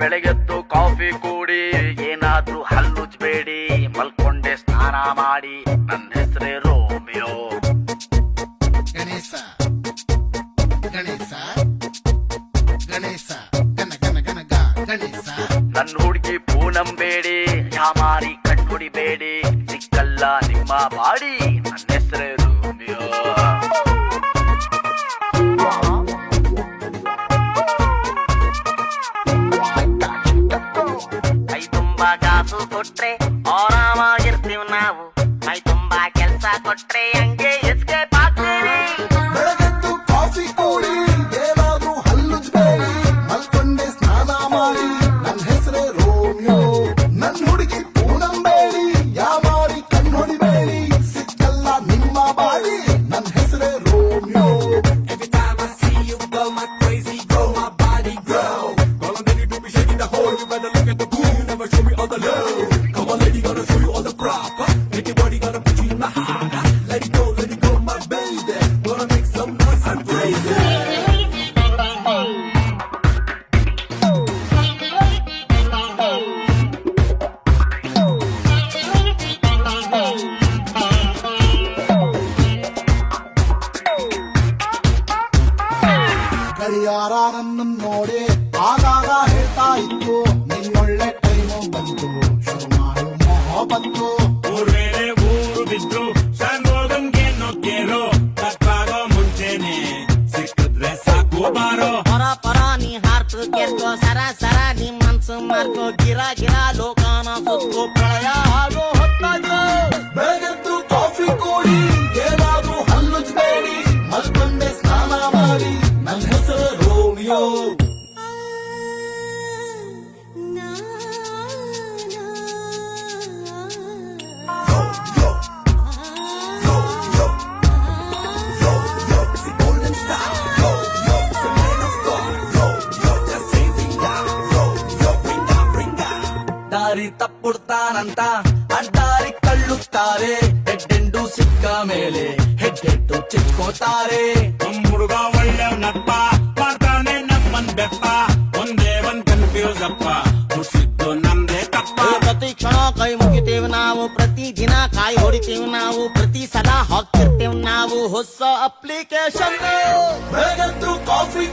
ಬೆಳಗೆದ್ದು coffee ಕೂಡಿ ಏನಾದ್ರೂ ಹಲ್ಲುಜ್ಬೇಡಿ ಮಲ್ಕೊಂಡೆ ಸ್ನಾನ ಮಾಡಿ ನನ್ನ ಹೆಸರೇ ರೋಮಿಯೋ. ಗಣೇಶ ಗಣೇಶ ಗಣೇಶ ಗಣ ಗಣ ಗಣ ಗಣೇಶ. ನನ್ನ ಹುಡುಗಿ ಪೂನಂಬೇಡಿ ಯಾಮಾರಿ ಕಣ್ಣುಡಿಬೇಡಿ ಸಿಕ್ಕಲ್ಲ ನಿಮ್ಮ ಬಾಡಿ. ಕಾಸು ಕೊಟ್ರೆ ಆರಾಮಾಗಿರ್ತೀವಿ ನಾವು. ಕೈ ತುಂಬಾ ಕೆಲ್ಸ ಕೊಟ್ರೆ ಹಂಗೆ ಎಸ್ಕೇಪ್ ಆಗ್ತೀವಿ. ಬೆಳಗೆದ್ದು ಕಾಫಿ ಕೂಡಿ ಏನಾದ್ರೂ ಹಲ್ಲುಜ್ಬೇಡಿ ಮಲ್ಕೊಂಡೆ ಸ್ನಾನ ಮಾಡಿ ನನ್ನ ಹೆಸರೇ ರೋಮಿಯೋ. ನನ್ನ ಹುಡುಗಿ ಪೂನಂಬೇಡಿ ಯಾಮಾರಿ ಕಣ್ಣು ಹೊಡಿಬೇಡಿ. ಸಿಕ್ಕಲ್ಲ ನಿಮ್ಮ ಬಾಡಿ ನನ್ನ ಹೆಸರೇ Romeo. Every time I see you go, my crazy grow, my body grow. All I'm ready to be shaking the whole. You better look at the pool, Make your body gonna put you in my heart. Let it go, let it go, my baby. Gonna make some noise and crazy. ಗಡಿಯಾರ ನನ್ನ ನೋಡಿ ಆಗಾಗ ಹೇಳ್ತಾ ಇತ್ತು ಊರು ಬಿದ್ರು ಶಾನ್ಭೋಗನ್ಗೆ ನೊಕ್ಕೇರೋ ತಪ್ಪಾಗೋ ಮುಂಚೆನೆ ಸಿಕ್ಕಿದ್ರೆ ಸಾಕು ಬಾರೋ ಪರ ಪರ ನೀ ಹಾರ್ತು ಕೆರ್ಕೋ ಸರ ಸರ ನಿಮ್ ಮನ್ಸು ಮಾರ್ಕೋ ಗಿರ ಗಿರ ಲೋಕಾನ ಸುತ್ತು ಪ್ರಳಯ ಆಗೋ ಹೊತ್ತಾಗೋ ಬೆಳಗೆದ್ದು ಕಾಫಿ ಕೂಡಿ ಏನಾದ್ರೂ ಹಲ್ಲುಜ್ಬೇಡಿ ಮಲ್ಕೊಂಡೆ ಸ್ನಾನ ಮಾಡಿ ನನ್ನ ಹೆಸರು ರೋಮಿಯೋ ದಾರಿ ತಪ್ಪುಡ್ತಾನಂತ ಅಡ್ಡಾರಿ ಕಳ್ಳುತ್ತಾರೆ ಹೆಡ್ಡೆಂಡು ಸಿಕ್ಕ ಮೇಲೆ ಹೆಡ್ಡೆಟ್ಟು ಚಿಕ್ಕೋತಾರೆ ನಮ್ ಹುಡುಗ ಒಳ್ಳೆವ್ನಪ್ಪ ಮಾಡ್ತಾನೆ ನಮ್ಮನ್ ಬೆಪ್ಪ. ಒಂದೇ ಒಂದ್ ಕನ್ಫ್ಯೂಸ್ ಅಪ್ಪ ಮುಸಿದ್ದು ನಮ್ದೇ ತಪ್ಪ. ಪ್ರತಿ ಕ್ಷಣ ಕೈ ಮುಗಿತೇವೆ ನಾವು ಪ್ರತಿ ದಿನ ಕಾಯಿ ಹೊಡಿತೇವ್ ನಾವು ಪ್ರತಿ ಸಲ ಹಾಕ್ತಿರ್ತೇವ್ ನಾವು. ಹೊಸ ಅಪ್ಲಿಕೇಶನ್ ಬೆಳಗೆದ್ದು ಕಾಫಿ